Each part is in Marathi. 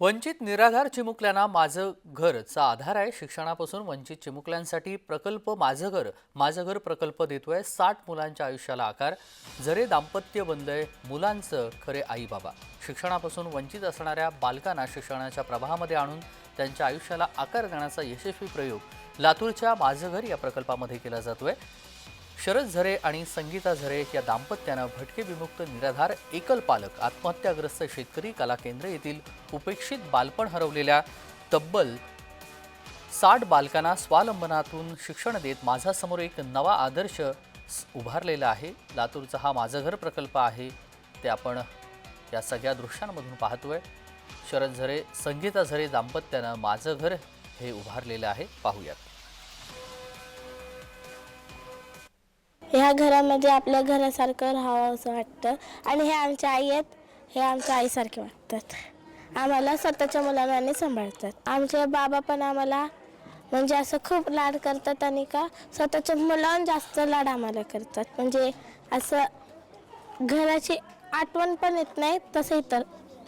वंचित निराधार चिमुकल्यांना माझं घरचा आधार आहे. शिक्षणापासून वंचित चिमुकल्यांसाठी प्रकल्प माझं घर माझं घर प्रकल्प देतोय साठ मुलांच्या आयुष्याला आकार. जरे दाम्पत्य बंद आहे मुलांचं खरे आई बाबा. शिक्षणापासून वंचित असणाऱ्या बालकांना शिक्षणाच्या प्रवाहामध्ये आणून त्यांच्या आयुष्याला आकार देण्याचा यशस्वी प्रयोग लातूरच्या माझं घर या प्रकल्पामध्ये केला जातोय. शरद झरे आणि संगीता झरे या दाम्पत्यानं भटके विमुक्त निराधार एकल पालक आत्महत्याग्रस्त शेतकरी कला केंद्र येथील उपेक्षित बालपण हरवलेल्या तब्बल साठ बालकांना स्वावलंबनातून शिक्षण देत माझ्यासमोर एक नवा आदर्श उभारलेला आहे. लातूरचा हा माझं घर प्रकल्प आहे. ते आपण या सगळ्या दृश्यांमधून पाहतोय. शरद झरे संगीता झरे दाम्पत्यानं माझं घर हे उभारलेलं आहे. पाहूयात. ह्या घरामध्ये आपल्या घरासारखं राहावं असं वाटतं. आणि हे आमच्या आई आहेत हे आमच्या आईसारखे वाटतात. आम्हाला स्वतःच्या मुलांना सांभाळतात. आमचे बाबा पण आम्हाला म्हणजे असं खूप लाड करतात आणि का स्वतःच्या मुलांहून जास्त लाड आम्हाला करतात. म्हणजे असं घराची आठवण पण येत नाही तसं इतर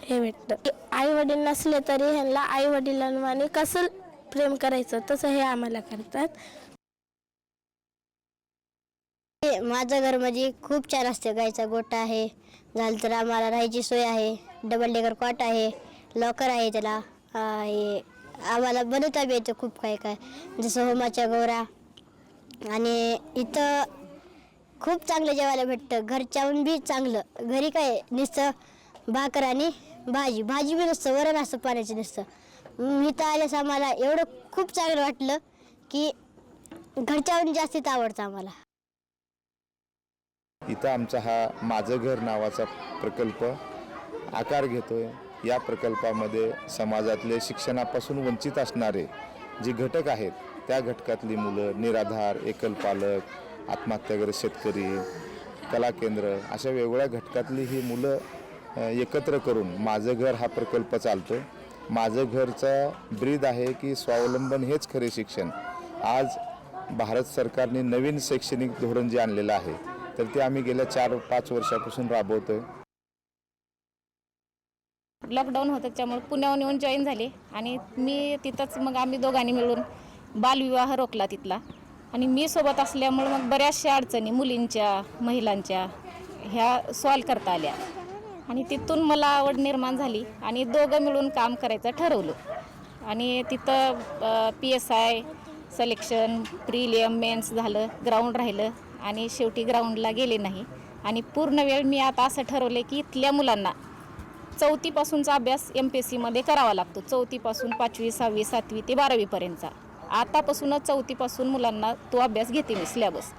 हे भेटतं. आई वडील नसले तरी ह्यांना आई वडिलांनी कसं प्रेम करायचं तसं हे आम्हाला करतात. माझं घर म्हणजे खूप छान असतं. गाईचा गोठा आहे. झालं तर आम्हाला राहायची सोय आहे. डबल डेकर कॉट आहे. लॉकर आहे त्याला. हे आम्हाला बनवता बी येतं खूप काय काय. जसं होमाच्या गौरा आणि इथं खूप चांगलं जेवायला भेटतं. घरच्याहून बी चांगलं. घरी काय नुसतं भाकर आणि भाजी. भाजी बी नसतं वरण असतं पाण्याचं नुसतं. मी इथं आल्यास आम्हाला एवढं खूप चांगलं वाटलं की घरच्याहून जास्तीत आवडतं आम्हाला. इथं आमचा हा माझं घर नावाचा प्रकल्प आकार घेतोय. या प्रकल्पामध्ये समाजातले शिक्षणापासून वंचित असणारे जे घटक आहेत त्या घटकातली मुलं निराधार एकल पालक आत्महत्याग्रस्त शेतकरी कला केंद्र अशा वेगवेगळ्या घटकातली ही मुलं एकत्र करून माझं घर हा प्रकल्प चालतो माझं घरचा ब्रीद आहे की स्वावलंबन हेच खरे शिक्षण. आज भारत सरकारने नवीन शैक्षणिक धोरण जे आणलेलं आहे तर ते आम्ही गेल्या चार पाच वर्षापासून राबवतोय. लॉकडाऊन होतं त्यामुळे पुण्याहून येऊन जॉईन झाले. आणि मी तिथंच मग आम्ही दोघांनी मिळून बालविवाह रोखला तिथला. आणि मी सोबत असल्यामुळे मग बऱ्याचशा अडचणी मुलींच्या महिलांच्या ह्या सॉल्व करता आल्या. आणि तिथून मला आवड निर्माण झाली आणि दोघं मिळून काम करायचं ठरवलं. आणि तिथं P S I selection prelim mains झालं ग्राउंड राहिलं. आणि शेवटी ग्राउंडला गेले नाही. आणि पूर्ण वेळ मी आता असं ठरवलं की इथल्या मुलांना चौथीपासूनचा अभ्यास एम पी एस सीमध्ये करावा लागतो. चौथीपासून पाचवी सहावी सातवी ते बारावीपर्यंतचा. आतापासूनच चौथीपासून मुलांना तो अभ्यास घेते मी सिलेबस